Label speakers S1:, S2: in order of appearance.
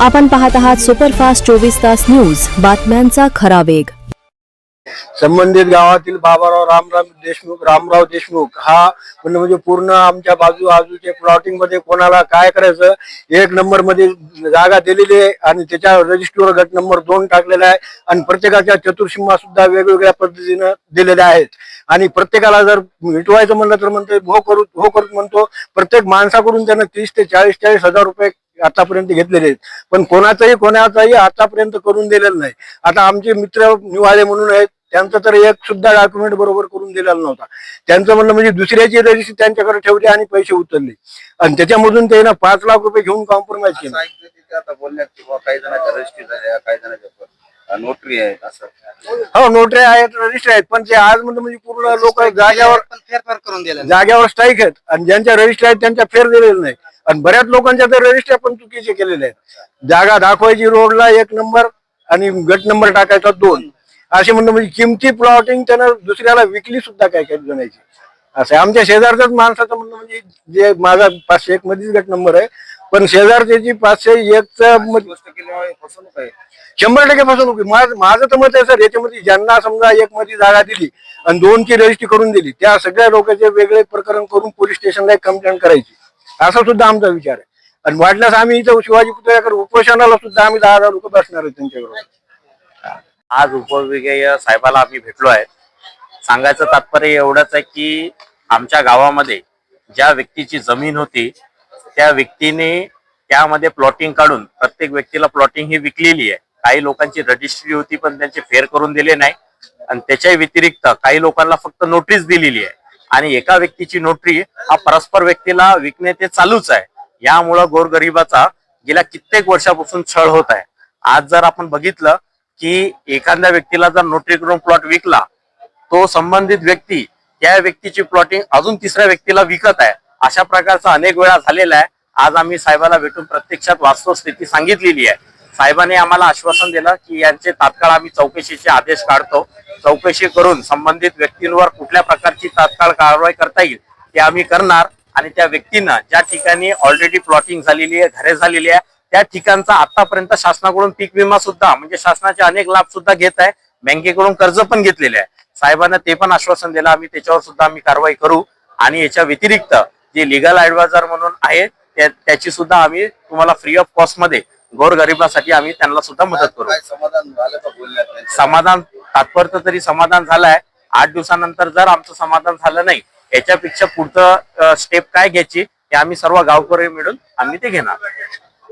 S1: आपण पाहत आहात सुपरफास्ट चोवीस तास न्यूज. बातम्यांचा खरा वेग.
S2: संबंधित गावातील बाबाराव रामराव देशमुख रामराव देशमुख हा म्हणजे म्हणजे पूर्ण आमच्या बाजू बाजूचे प्लॉटिंगमध्ये कोणाला काय करायचं एक नंबरमध्ये जागा दिलेली आहे आणि त्याच्या रजिस्टरवर गट नंबर दोन टाकलेला आहे आणि प्रत्येकाच्या चतुर्सीमा सुद्धा वेगवेगळ्या पद्धतीनं दिलेल्या आहेत. आणि प्रत्येकाला जर मिटवायचं म्हणलं तर म्हणतो हो करू हो करू म्हणतो. प्रत्येक माणसाकडून त्यानं तीस ते चाळीस चाळीस हजार रुपये आतापर्यंत घेतलेले आहेत. पण कोणाचाही कोणाचाही आतापर्यंत करून दिलेलं नाही. आता आमचे मित्र निवाळे म्हणून आहेत त्यांचं तर एक सुद्धा डॉक्युमेंट बरोबर करून दिलेला नव्हता. त्यांचं म्हणलं म्हणजे दुसऱ्याची रजिस्ट्री त्यांच्याकडे ठेवली आणि पैसे उचलले. आणि त्याच्यामधून ते ना पाच लाख रुपये घेऊन कॉम्प्रोमाइज केलं.
S3: काही जणांच्या रजिस्ट्री झाल्या काही जणांच्या नोटरी आहेत असं.
S2: हो नोटरी आहेत रजिस्टर आहेत पण ते आज म्हणजे म्हणजे पूर्ण लोक जाग्यावर
S3: फेरफार करून दिला
S2: जाग्यावर स्ट्राईक आहेत. आणि ज्यांच्या रजिस्टर आहेत त्यांच्या फेर दिलेले नाही आणि बऱ्याच लोकांच्या तर रजिस्टर पण चुकीचे केलेले आहेत. जागा दाखवायची रोडला एक नंबर आणि गट नंबर टाकायचा दोन. असे म्हणणं म्हणजे किमती प्लॉटिंग त्यानं दुसऱ्याला विकली सुद्धा काय काय जणांची. असं. आमच्या शेजारच्याच माणसाचं म्हणणं म्हणजे जे माझा पाचशे एक मध्येच गट नंबर आहे. पण शेजारच्याची पाचशे एक शंभर टक्के फसवणूक माझं तर मत आहे सर याच्यामध्ये ज्यांना समजा एक मध्ये जागा दिली आणि दोनची रजिस्ट्री करून दिली त्या सगळ्या लोकांचे वेगळे प्रकरण करून पोलीस स्टेशनला एक कंप्लेंट करायची. असा सुद्धा आमचा विचार आहे. आणि वाटल्यास आम्ही इथं शिवाजी पुतळ्याकडे उपोषणाला सुद्धा आम्ही दहा हजार लोक बसणार आहे त्यांच्याकडे
S4: आज उपविभागीय साहेबाला आम्ही भेटलो आहे. सांगायचं तात्पर्य एवढंच आहे की आमच्या गावामध्ये ज्या व्यक्तीची जमीन होती त्या व्यक्तीने त्यामध्ये प्लॉटिंग काढून प्रत्येक व्यक्तीला प्लॉटिंग ही विकलेली आहे. काही लोकांची रजिस्ट्री होती पण त्यांचे फेर करून दिले नाही. आणि त्याच्या व्यतिरिक्त काही लोकांना फक्त नोटीस दिलेली आहे. आणि एका व्यक्तीची नोटरी हा परस्पर व्यक्तीला विकणे ते चालूच आहे. यामुळं गोरगरिबाचा गेल्या कित्येक वर्षापासून छळ होत आहे. आज जर आपण बघितलं की एखाद्या व्यक्तीला जर नोटरी करून प्लॉट विकला तो संबंधित व्यक्ती त्या व्यक्तीची प्लॉटिंग अजून तिसऱ्या व्यक्तीला विकत आहे. अशा प्रकारचा अनेक वेळा झालेला आहे. आज आम्ही साहेबाला भेटून प्रत्यक्षात वास्तव स्थिती सांगितलेली आहे. साहेबांनी आम्हाला आश्वासन दिलं की यांचे तात्काळ आम्ही चौकशीचे आदेश काढतो. चौकशी करून संबंधित व्यक्तींवर कुठल्या प्रकारची तात्काळ कारवाई करता येईल ते आम्ही करणार. आणि त्या व्यक्तीनं ज्या ठिकाणी ऑलरेडी प्लॉटिंग झालेली आहे घरे झालेली आहे त्या ठिकाणचा आतापर्यंत शासनाकडून पीक विमा सुद्धा म्हणजे शासनाचे अनेक लाभ सुद्धा घेत आहे. बँकेकडून कर्ज पण घेतलेले आहे. साहेबांना ते पण आश्वासन दिलं आम्ही त्याच्यावर सुद्धा आम्ही कारवाई करू. आणि याच्या व्यतिरिक्त जे लिगल ऍडवायझर म्हणून आहे त्या- त्याची सुद्धा आम्ही तुम्हाला फ्री ऑफ कॉस्टमध्ये गोरगरिबासाठी आम्ही त्यांना सुद्धा मदत करू.
S3: समाधान?
S4: समाधान तात्पुरतं तरी समाधान झालंय. आठ दिवसानंतर जर आमचं समाधान झालं नाही याच्यापेक्षा पुढचं स्टेप काय घ्यायची हे आम्ही सर्व गावकरी मिळून आम्ही ते घेणार.